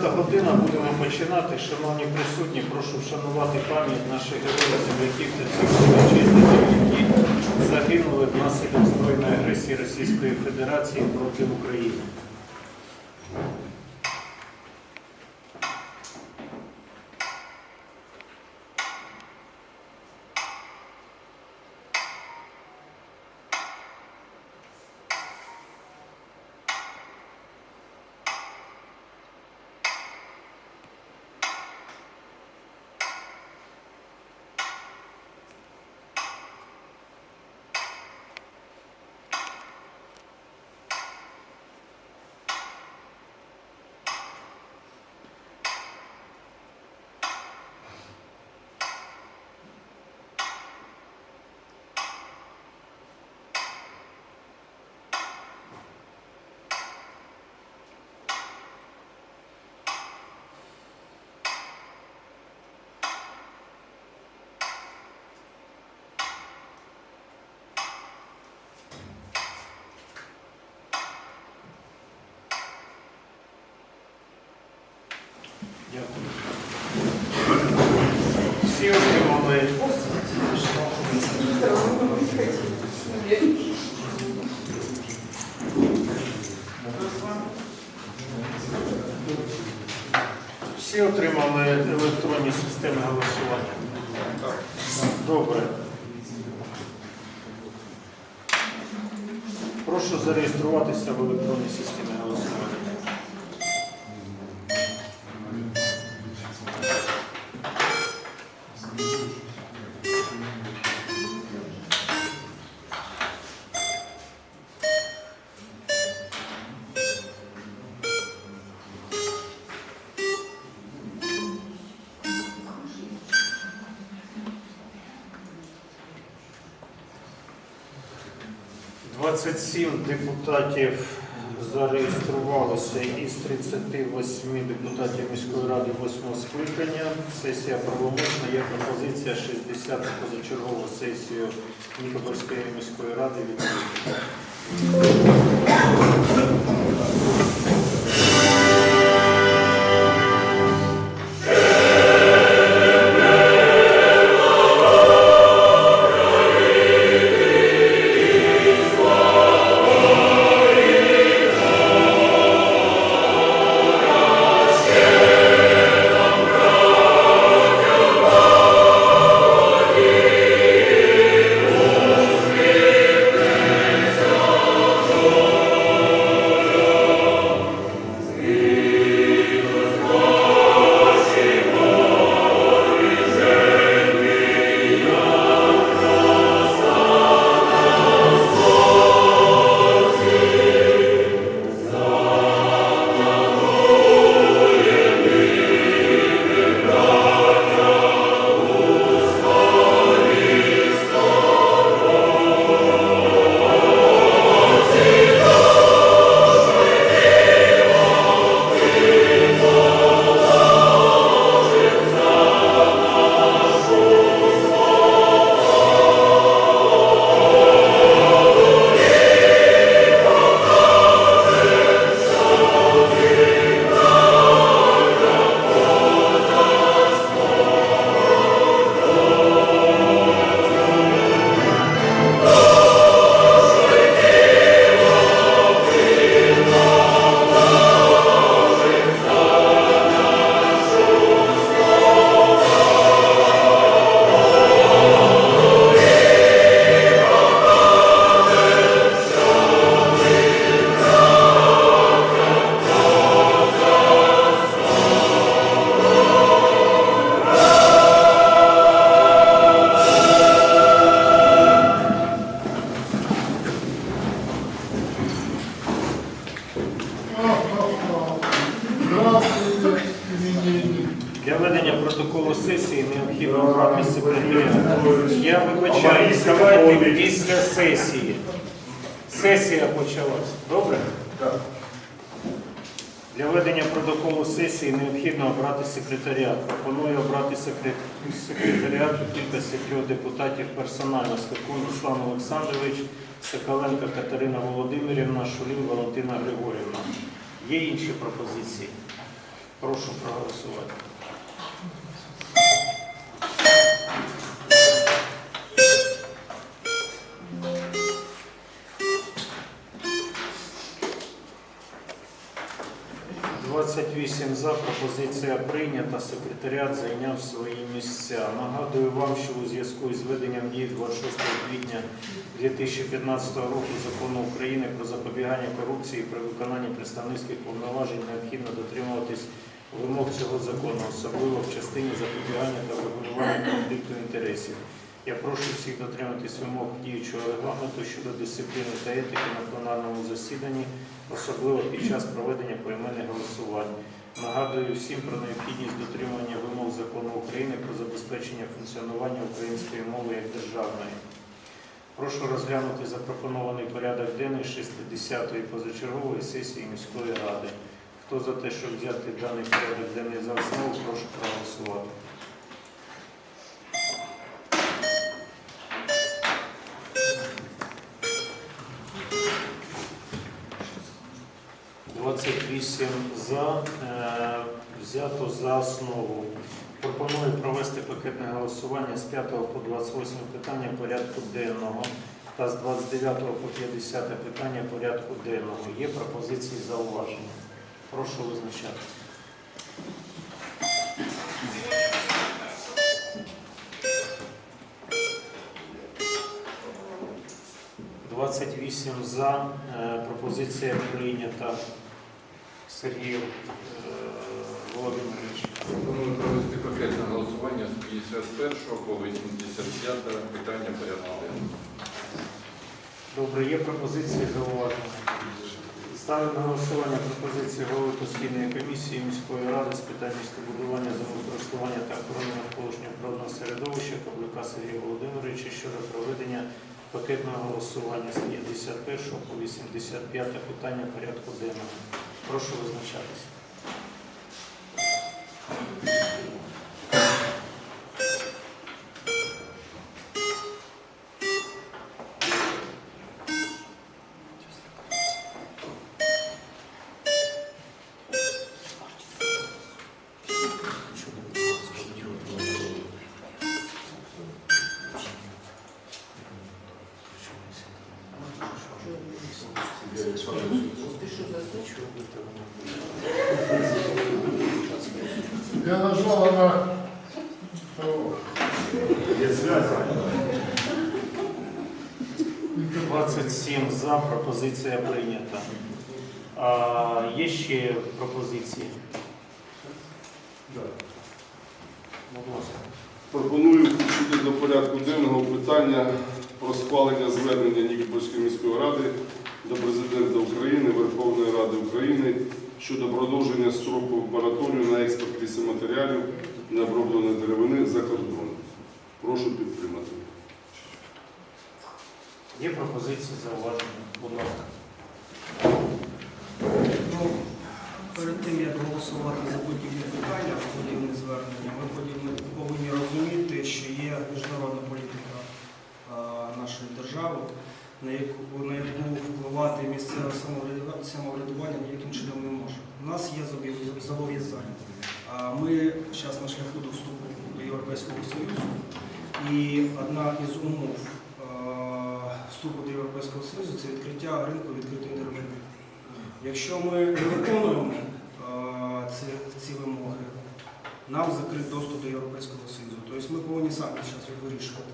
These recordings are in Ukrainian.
10 година будемо починати. Шановні присутні, прошу вшанувати пам'ять наших героїв, земляків та цих вітчизників, які загинули внаслідок збройної агресії Російської Федерації проти України. Дякую. Всі отримали Всі отримали електронні системи голосування. Добре. Прошу зареєструватися в електронній системі голосування. Двадцять сім депутатів зареєструвалося із 38 депутатів міської ради 8 скликання. Сесія правомочна. Є пропозиція 60 позачергову сесію Нікопольської міської ради відповідати. Сесії необхідно обрати секретаріат. Пропоную обрати секретаріат у кількості трьох депутатів персонально. Скакун Руслан Олександрович, Соколенко Катерина Володимирівна, Шулін Валентина Григорівна. Є інші пропозиції? Прошу проголосувати. Двадцять за пропозиція прийнята. Секретаріат зайняв свої місця. Нагадую вам, що у зв'язку із введенням дії 26 квітня 2015 року закону України про запобігання корупції при виконанні представницьких повноважень необхідно дотримуватись вимог цього закону, особливо в частині запобігання та врегулювання конфлікту інтересів. Я прошу всіх дотриматись вимог діючого регламенту щодо дисципліни та етики на пленарному засіданні, особливо під час проведення поіменних голосувань. Нагадую всім про необхідність дотримання вимог закону України про забезпечення функціонування української мови як державної. Прошу розглянути запропонований порядок денний 60-ї позачергової сесії міської ради. Хто за те, щоб взяти даний порядок денний за основу, прошу проголосувати. Двадцять вісім за е, взято за основу. Пропоную провести пакетне голосування з 5 по 28 питання порядку денного та з 29 по 50 питання порядку денного. Є пропозиції зауваження. Прошу визначатися. Двадцять вісім за. Е, Пропозиція прийнята. Сергій е, Володимирович. Пропоную провести пакетне голосування з 51 по 85 питання порядку денного. Добре, є пропозиції зауваження. Ставлю на голосування пропозиції голови постійної комісії міської ради з питань містобудування, землекористування та охорони навколишнього природного середовища Павлюка Сергія Володимировича щодо проведення пакетного голосування з 51 по 85 питання порядку денного. Прошу визначатися. Я нажала на... О, Є связь. 27 за, пропозиція прийнята. А, є ще пропозиції? Будь ласка. Пропоную включити до порядку денного питання про схвалення звернення Нікопольської міської ради до Президента України, Верховної Ради України щодо продовження строку мораторію на експорт лісоматеріалів на обробленої деревини за кордон. Прошу підтримати. Є пропозиції зауваження? Будь ласка. Ну, перед тим, як голосувати за будь-які питання, подібні звернення, ми повинні- розуміти, що є міжнародна політика а, нашої держави, на яку, на яку впливати місцеве самоврядува- самоврядування ніяким чином не може. У нас є зобов'яз- зобов'язання. Ми зараз на шляху до вступу до Європейського Союзу, і одна із умов вступу до Європейського Союзу це відкриття ринку відкритої деревини. Якщо ми не виконуємо ці, ці вимоги, нам закрит доступ до Європейського Союзу. Тобто ми повинні самі зараз вирішувати.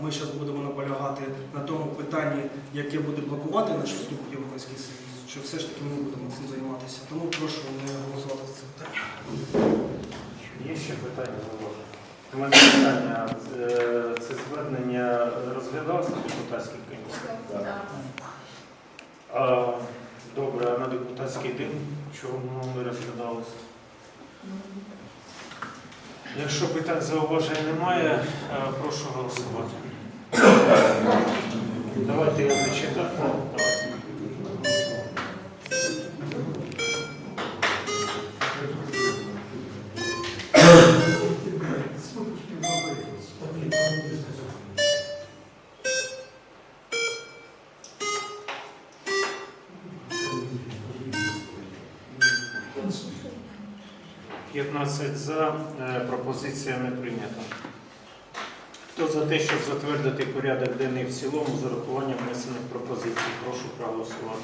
Ми зараз будемо наполягати на тому питанні, яке буде блокувати наш вступ в Європейський Союз, що все ж таки ми будемо цим займатися. Тому прошу не голосувати за це питання. Є ще питання? У мене питання. Е, Це звернення розглядалося на депутатській комісії? А, Добре, а на депутатський день воно не розглядалося? Якщо питань зауважень немає, е, прошу голосувати. Давайте я зачитаю. Давайте. 15 за. Е, Пропозиція не прийнята. Хто за те, щоб затвердити порядок денний в цілому з урахуванням внесених пропозицій? Прошу проголосувати.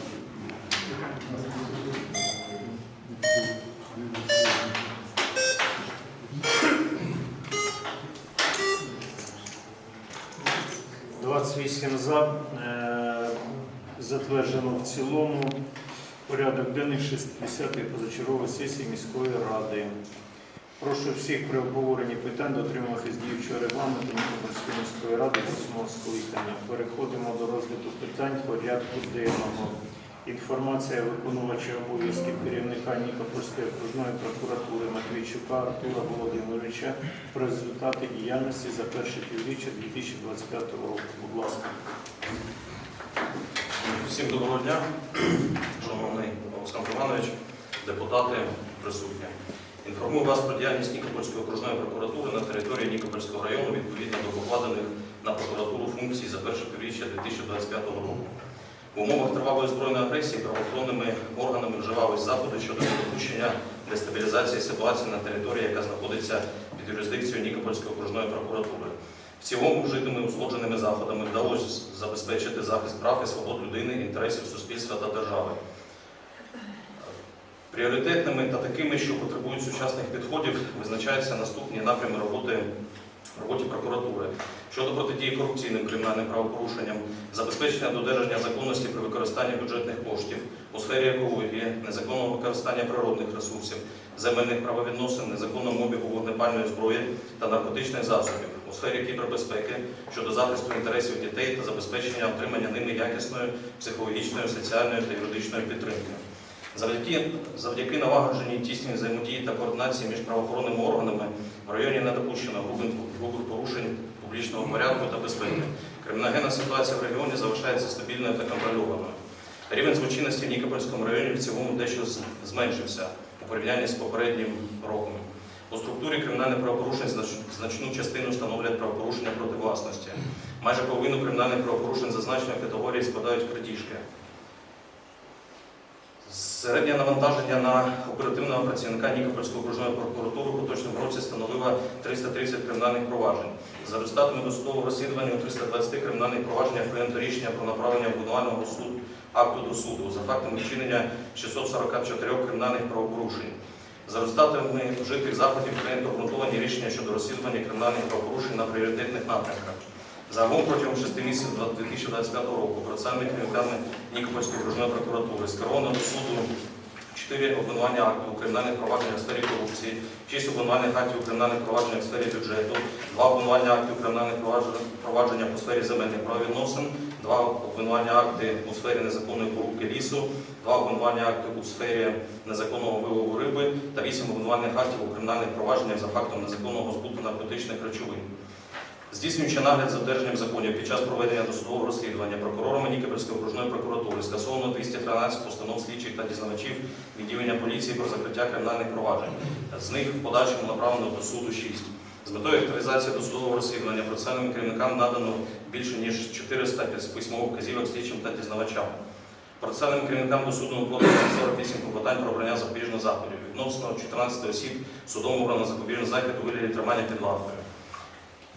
Двадцять вісім за. Е, Затверджено в цілому порядок денний 60-ї позачергової сесії міської ради. Прошу всіх при обговоренні питань дотримуватись діючого регламенту Нікопольської міської ради 8 скликання. Переходимо до розгляду питань порядку денного. Інформація виконувача обов'язків керівника Нікопольської окружної прокуратури Матвійчука Артура Володимировича про результати діяльності за перше півріччя 2025 року. Будь ласка. Всім доброго дня, шановний Олександр Іванович, депутати присутні. Інформую вас про діяльність Нікопольської окружної прокуратури на території Нікопольського району відповідно до покладених на прокуратуру функцій за перше півріччя 2025 року. В умовах тривалої збройної агресії правоохоронними органами вживались заходи щодо недопущення дестабілізації ситуації на території, яка знаходиться під юрисдикцією Нікопольської окружної прокуратури. В цілому вжитими узгодженими заходами вдалося забезпечити захист прав і свобод людини, інтересів суспільства та держави. Пріоритетними та такими, що потребують сучасних підходів, визначаються наступні напрями роботи роботі прокуратури щодо протидії корупційним кримінальним правопорушенням, забезпечення додержання законності при використанні бюджетних коштів у сфері екології, незаконного використання природних ресурсів, земельних правовідносин, незаконного обігу вогнепальної зброї та наркотичних засобів у сфері кібербезпеки щодо захисту інтересів дітей та забезпечення отримання ними якісної психологічної, соціальної та юридичної підтримки. Завдяки, завдяки налагодженій тісній взаємодії та координації між правоохоронними органами в районі не допущено грубих порушень публічного порядку та безпеки. Криміногенна ситуація в регіоні залишається стабільною та контрольованою. Рівень злочинності в Нікопольському районі в цілому дещо зменшився у порівнянні з попереднім роком. У структурі кримінальних правопорушень значну частину становлять правопорушення проти власності. Майже половину кримінальних правопорушень зазначеної категорії складають крадіжки. Середнє навантаження на оперативного працівника Нікопольської окружної прокуратури у поточному році становило 330 кримінальних проваджень. За результатами досудового розслідування у 320 кримінальних провадженнях прийнято рішення про направлення обвинувального суду акту до суду за фактами вчинення 644 кримінальних правопорушень. За результатами вжитих заходів прийнято обґрунтовані рішення щодо розслідування кримінальних правопорушень на пріоритетних напрямках. Загалом протягом 6 місяців 2025 року процесуальними керівниками Нікопольської окружної прокуратури скеровано до суду 4 обвинувальні акти у кримінальних провадженнях в сфері корупції, 6 обвинувальних актів у кримінальних провадженнях в сфері бюджету, 2 обвинувальні акти у кримінальних проваджен- провадження по сфері земельних правовідносин, 2 обвинувальні акти у сфері незаконної порубки лісу, 2 обвинувальні акти у сфері незаконного вилову риби та 8 обвинувальних актів у кримінальних провадженнях за фактом незаконного збуту наркотичних речовин. Здійснюючи нагляд за додержанням законів під час проведення досудового розслідування прокурорами Нікопольської окружної прокуратури скасовано 213 постанов слідчих та дізнавачів відділення поліції про закриття кримінальних проваджень. З них в подальшому направлено до суду 6. З метою активізації досудового розслідування процесуальним керівникам надано більше ніж 400 письмових вказівок слідчим та дізнавачам. Процесуальним керівникам до суду подано 48 клопотань про обрання запобіжних заходів. Відносно 14 осіб судом обрано запобіжний захід у вигляді тримання під вартою.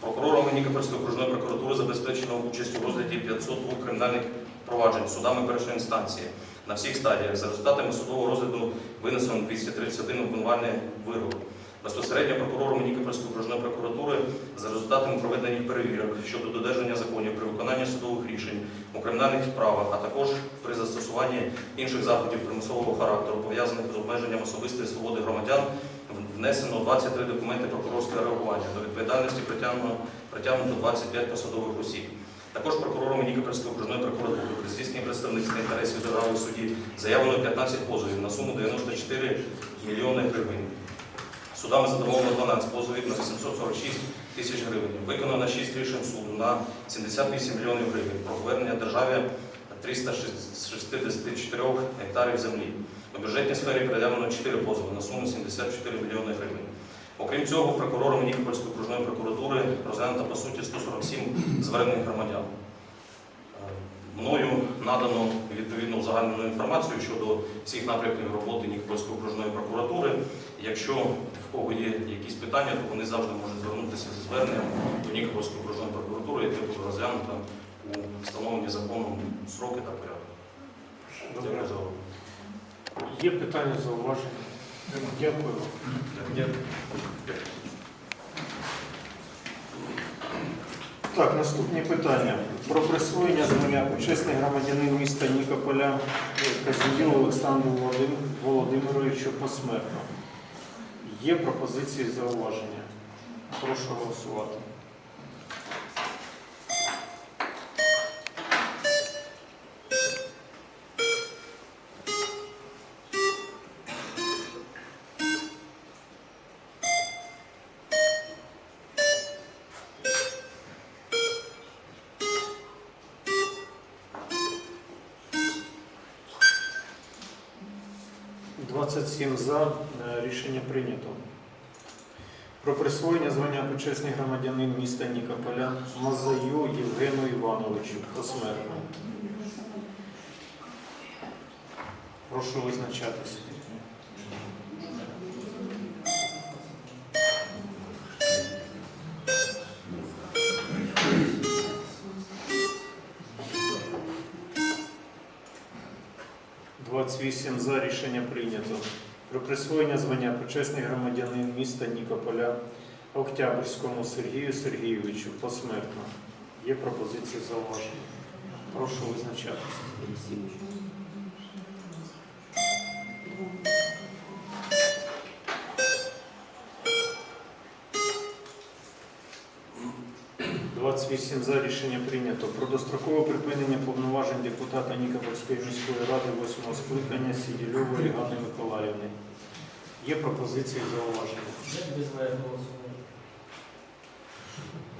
Прокурорами Нікопольської окружної прокуратури забезпечено участь у розгляді 502 кримінальних проваджень судами першої інстанції на всіх стадіях. За результатами судового розгляду винесено 231 обвинувальний вирок. Безпосередньо прокурорами Нікопольської окружної прокуратури за результатами проведення перевірок щодо додержання законів при виконанні судових рішень у кримінальних справах, а також при застосуванні інших заходів примусового характеру, пов'язаних з обмеженням особистої свободи громадян, внесено 23 документи прокурорського реагування. До відповідальності притягнуто, притягнуто 25 посадових осіб. Також прокурорами Нікопольської окружної прокуратури при здійсненні представництва інтересів держави суді заявлено 15 позовів на суму 94 мільйони гривень. Судами задоволено 12 позовів на 846 тисяч гривень. Виконано 6 рішень суду на 78 мільйонів гривень про повернення державі 364 гектарів землі. У бюджетній сфері пред'явлено 4 позови на суму 74 мільйони гривень. Окрім цього, прокурором Нікопольської окружної прокуратури розглянуто по суті 147 звернень громадян. Е, Мною надано відповідну загальну інформацію щодо всіх напрямків роботи Нікопольської окружної прокуратури. Якщо в кого є якісь питання, то вони завжди можуть звернутися зі зверненням до Нікопольської окружної прокуратури, яке буде розглянуто у встановлені законом сроки та порядок. Дякую за увагу. Є питання, зауваження? Дякую. Дякую. Так, наступні питання. Про присвоєння звання почесний громадянин міста Нікополя Казіміру Олександру Володимировичу посмертно. Є пропозиції зауваження. Прошу голосувати. – 27 за. Е, Рішення прийнято. Про присвоєння звання почесний громадянин міста Нікополя Мазаю Євгену Івановичу посмертно. Прошу визначатися. Двадцять вісім за рішення прийнято. Про присвоєння звання почесний громадянин міста Нікополя Октябрьському Сергію Сергійовичу посмертно. Є пропозиція зауваження. Прошу визначатися. Двадцять за рішення прийнято. Про дострокове припинення повноважень депутата Нікопольської міської ради 8 скликання Сідільової Ганни Миколаївни. Є пропозиції зауваження.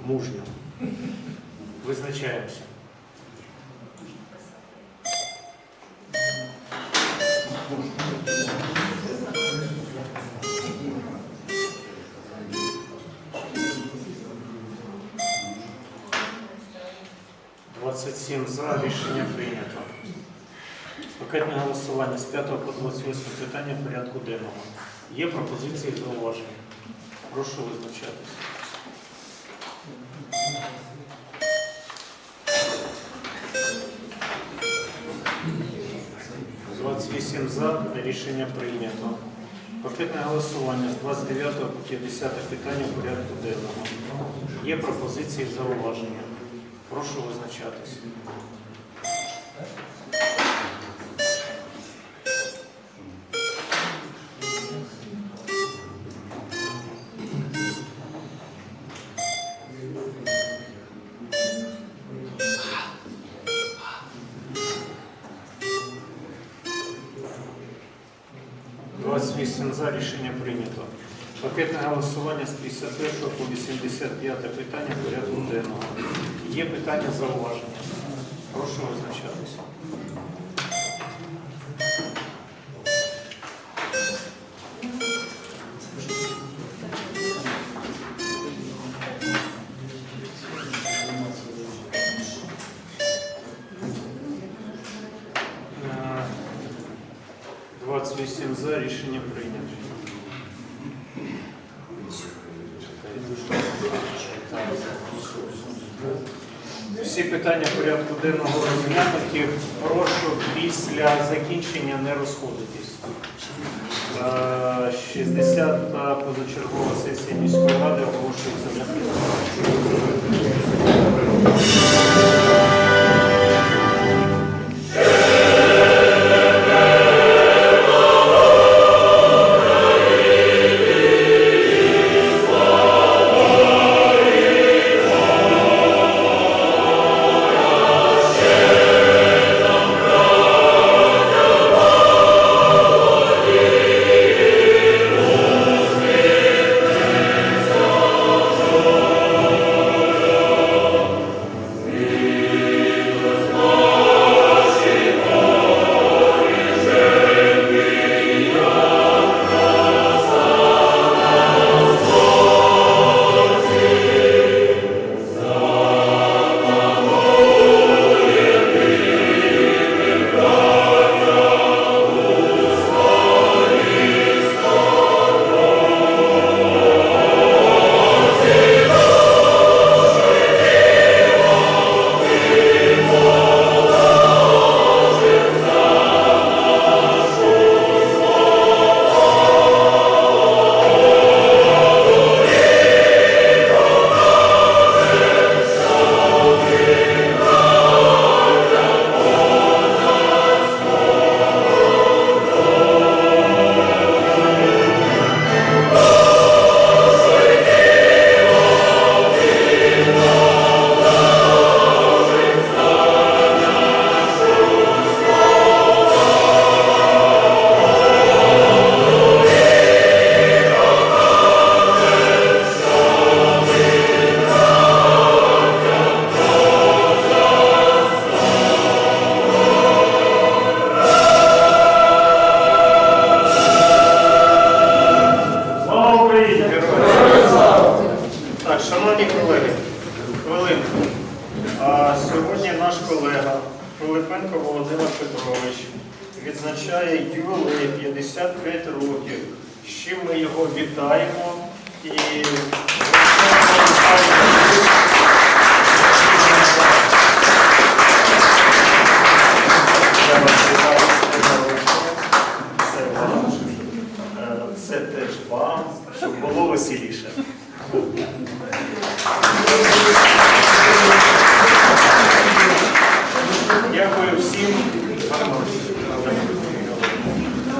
Мужньо. Визначаємося. Двадцять сім за рішення прийнято. Пакетне голосування з 5 по 28 питання порядку денного. Є пропозиції зауваження. Прошу визначатися. З 28 за рішення прийнято. Пакетне голосування з 29 по 50 питання порядку денного. Є пропозиції зауваження. Прошу визначатися. Двадцять вісім за рішення прийнято. Пакетне голосування з 51 по 85 питання порядку денного. Є питання зауваження. Прошу визначатися. Е, 28 за рішення прийнято. Всі питання порядку денного розглянуті. Прошу після закінчення не розходитись. Е, 60-та позачергова сесія міської ради оголошується закритою. наш колега Пилипенко Володимир Петрович відзначає ювілей 55 років, з чим ми його вітаємо і.